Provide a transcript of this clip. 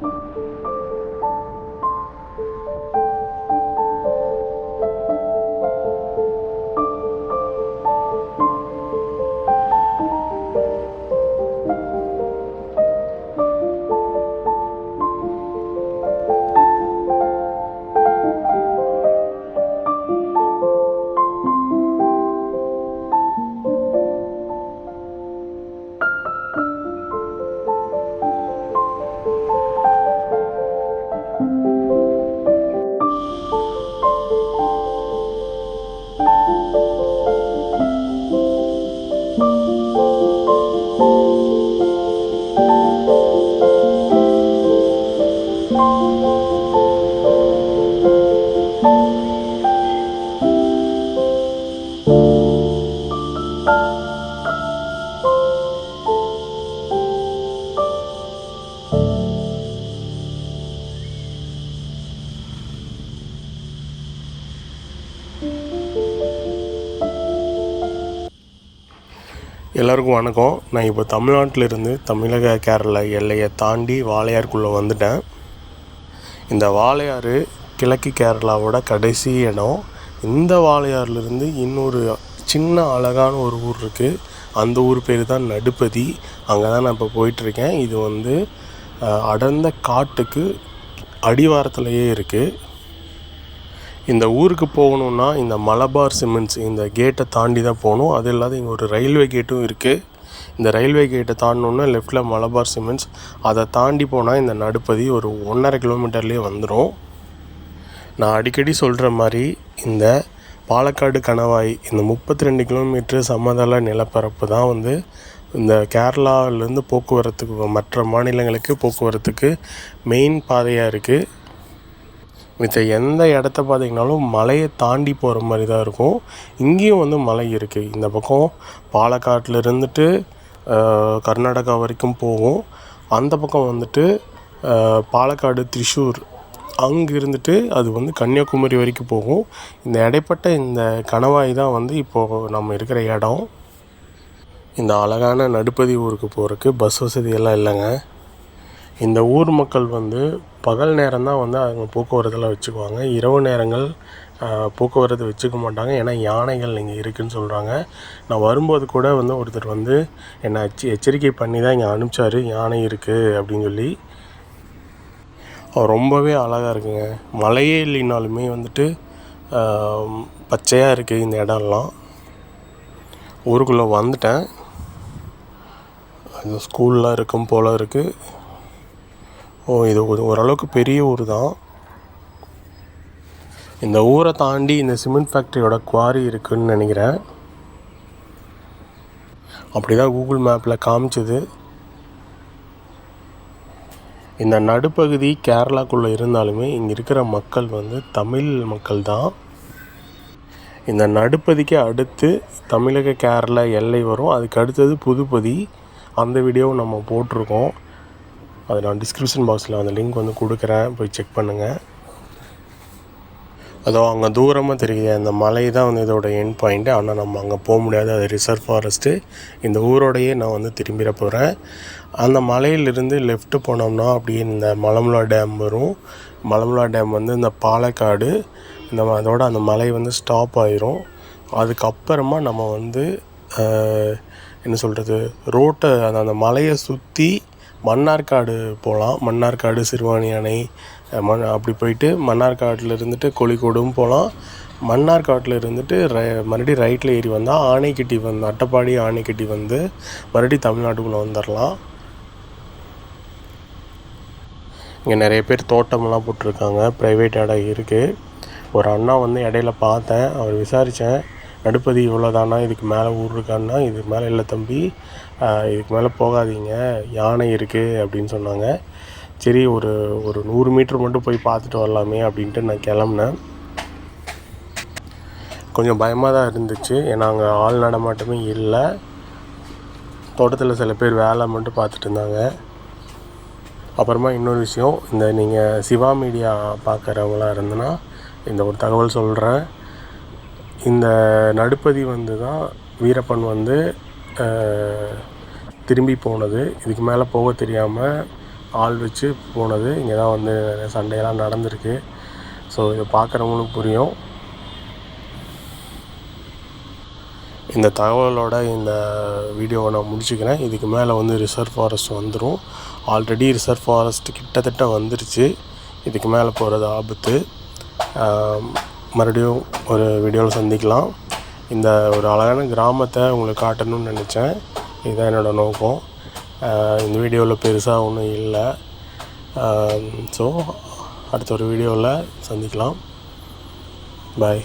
うん。எல்லாருக்கும் வணக்கம். நான் இப்போ தமிழ்நாட்டிலிருந்து தமிழக கேரளா எல்லையை தாண்டி வாளையாருக்குள்ளே வந்துட்டேன். இந்த வாளையாறு கிழக்கு கேரளாவோட கடைசி இடம். இந்த வாளையாறுலேருந்து இன்னொரு சின்ன அழகான ஒரு ஊர் இருக்குது அந்த ஊர் பேர் தான் நடுப்பதி. அங்கே தான் நான் இப்போ போயிட்டுருக்கேன். இது வந்து அடர்ந்த காட்டுக்கு அடிவாரத்துலேயே இருக்குது இந்த ஊருக்கு போகணுன்னா இந்த மலபார் சிமெண்ட்ஸ் இந்த கேட்டை தாண்டி தான் போகணும். அது இல்லாத இங்கே ஒரு ரயில்வே கேட்டும் இருக்குது இந்த ரயில்வே கேட்டை தாண்டணுன்னா லெஃப்டில் மலபார் சிமெண்ட்ஸ். அதை தாண்டி போனால் இந்த நடுப்பதி ஒரு ஒன்றரை கிலோமீட்டர்லேயே வந்துடும் நான் அடிக்கடி சொல்கிற மாதிரி இந்த பாலக்காடு கணவாய் இந்த முப்பத்தி ரெண்டு கிலோமீட்டர் சமதள நிலப்பரப்பு தான் வந்து இந்த கேரளாவிலேருந்து போக்குவரத்துக்கு மற்ற மாநிலங்களுக்கு போக்குவரத்துக்கு மெயின் பாதையாக இருக்குது மித்த எந்த இடத்த பார்த்தீங்கனாலும் மலையை தாண்டி போகிற மாதிரி தான் இருக்கும். இங்கேயும் வந்து மலை இருக்குது இந்த பக்கம் பாலக்காட்டில் இருந்துட்டு கர்நாடகா வரைக்கும் போகும். அந்த பக்கம் வந்துட்டு பாலக்காடு திரிஷூர் அங்கே இருந்துட்டு அது வந்து கன்னியாகுமரி வரைக்கும் போகும். இந்த இடைப்பட்ட இந்த கணவாய் தான் வந்து இப்போது நம்ம இருக்கிற இடம். இந்த அழகான நடுப்பதி ஊருக்கு போகிறதுக்கு பஸ் வசதி எல்லாம் இல்லைங்க. இந்த ஊர் மக்கள் வந்து பகல் நேரம் தான் வந்து அவங்க போக்குவரத்தில் வச்சுக்குவாங்க. இரவு நேரங்கள் போக்குவரத்து வச்சுக்க மாட்டாங்க. ஏன்னா யானைகள் இங்கே இருக்குன்னு சொல்கிறாங்க நான் வரும்போது கூட வந்து ஒருத்தர் வந்து என்னை எச்ச எச்சரிக்கை பண்ணி தான் இங்கே அனுப்பிச்சாரு. யானை இருக்குது அப்படின்னு சொல்லி. ரொம்பவே அழகாக இருக்குங்க. மழையே இல்லைனாலுமே வந்துட்டு பச்சையாக இருக்குது இந்த இடம்லாம். ஊருக்குள்ளே வந்துட்டேன். அது ஸ்கூல்லாம் இருக்கும் போல் இருக்குது ஓ இது ஓரளவுக்கு பெரிய ஊர் தான். இந்த ஊரை தாண்டி இந்த சிமெண்ட் ஃபேக்ட்ரியோட குவாரி இருக்குன்னு நினைக்கிறேன். அப்படி தான் கூகுள் மேப்பில் காமிச்சது. இந்த நடுப்பகுதி கேரளாக்குள்ளே இருந்தாலுமே இங்கே இருக்கிற மக்கள் வந்து தமிழ் மக்கள் தான். இந்த நடுப்பதிக்கு அடுத்து தமிழக கேரளா எல்லை வரும். அதுக்கு அடுத்தது புதுப்பதி. அந்த வீடியோவும் நம்ம போட்டிருக்கோம். அது நான் டிஸ்கிரிப்ஷன் பாக்ஸில் அந்த லிங்க் வந்து கொடுக்குறேன். போய் செக் பண்ணுங்கள் அதோ அங்கே தூரமாக தெரியுது. அந்த மலை தான் வந்து இதோட என் பாயிண்ட்டு ஆனால் நம்ம அங்கே போக முடியாது. அது ரிசர்வ் ஃபாரஸ்ட்டு இந்த ஊரோடையே நான் வந்து திரும்பிட போகிறேன் அந்த மலையிலிருந்து லெஃப்ட்டு போனோம்னா அப்படியே இந்த மலமுலா டேம் வரும். மலமுலா டேம் வந்து இந்த பாலக்காடு. இந்த அதோட அந்த மலை வந்து ஸ்டாப் ஆயிரும். அதுக்கப்புறமா நம்ம வந்து என்ன சொல்கிறது ரோட்டை அந்த அந்த மலையை சுற்றி மன்னார்காடு போகலாம் மன்னார்காடு சிறுவாணி அணை மண் அப்படி போயிட்டு மன்னார்காட்டில் இருந்துட்டு கோழிக்கோடும் போகலாம் மன்னார்காட்டில் இருந்துட்டு ரை மறுபடியும் ரைட்டில் ஏறி வந்தால் ஆணைக்கட்டி வந்து அட்டப்பாடி ஆனைக்கட்டி வந்து மறுபடியும் தமிழ்நாட்டுக்குள்ளே வந்துடலாம் இங்கே நிறைய பேர் தோட்டமெல்லாம் போட்டிருக்காங்க. ப்ரைவேட் இடம் இருக்குது ஒரு அண்ணா வந்து இடையில பார்த்தேன். அவர் விசாரித்தேன் நடுப்பதி இவ்வளோதானா இதுக்கு மேலே ஊர் இருக்கான்னா? இதுக்கு மேலே இல்லை தம்பி. இதுக்கு மேலே போகாதீங்க. யானை இருக்குது அப்படின்னு சொன்னாங்க. சரி ஒரு ஒரு நூறு மீட்ரு மட்டும் போய் பார்த்துட்டு வரலாமே அப்படின்ட்டு நான் கிளம்புனேன். கொஞ்சம் பயமாக தான் இருந்துச்சு. ஏன்னா அங்கே ஆள் நடமாட்டமே இல்லை. தோட்டத்தில் சில பேர் வேலை மட்டும் பார்த்துட்டு இருந்தாங்க. அப்புறமா இன்னொரு விஷயம் இந்த நீங்கள் சிவா மீடியா பார்க்குறவங்களா இருந்தனா இந்த ஒரு தகவல் சொல்கிறேன் இந்த நடுப்பதி வந்து தான் வீரப்பன் வந்து திரும்பி போனது. இதுக்கு மேலே போக தெரியாமல் ஆள் வச்சு போனது. இங்கே தான் வந்து நிறைய சண்டையெல்லாம் நடந்திருக்கு. ஸோ இதை பார்க்குறவங்களுக்கு புரியும். இந்த தகவலோட இந்த வீடியோவை நான் முடிச்சுக்கிறேன். இதுக்கு மேலே வந்து ரிசர்வ் ஃபாரஸ்ட் வந்துடும் ஆல்ரெடி ரிசர்வ் ஃபாரஸ்ட் கிட்டத்தட்ட வந்துருச்சு. இதுக்கு மேலே போகிறது ஆபத்து. மறுபடியும் ஒரு வீடியோவில் சந்திக்கலாம். இந்த ஒரு அழகான கிராமத்தை உங்களுக்கு காட்டணும்னு நினச்சேன். இதுதான் என்னோடய நோக்கம். இந்த வீடியோவில் பெருசாக ஒன்றும் இல்லை. ஸோ அடுத்த ஒரு வீடியோவில் சந்திக்கலாம். பாய்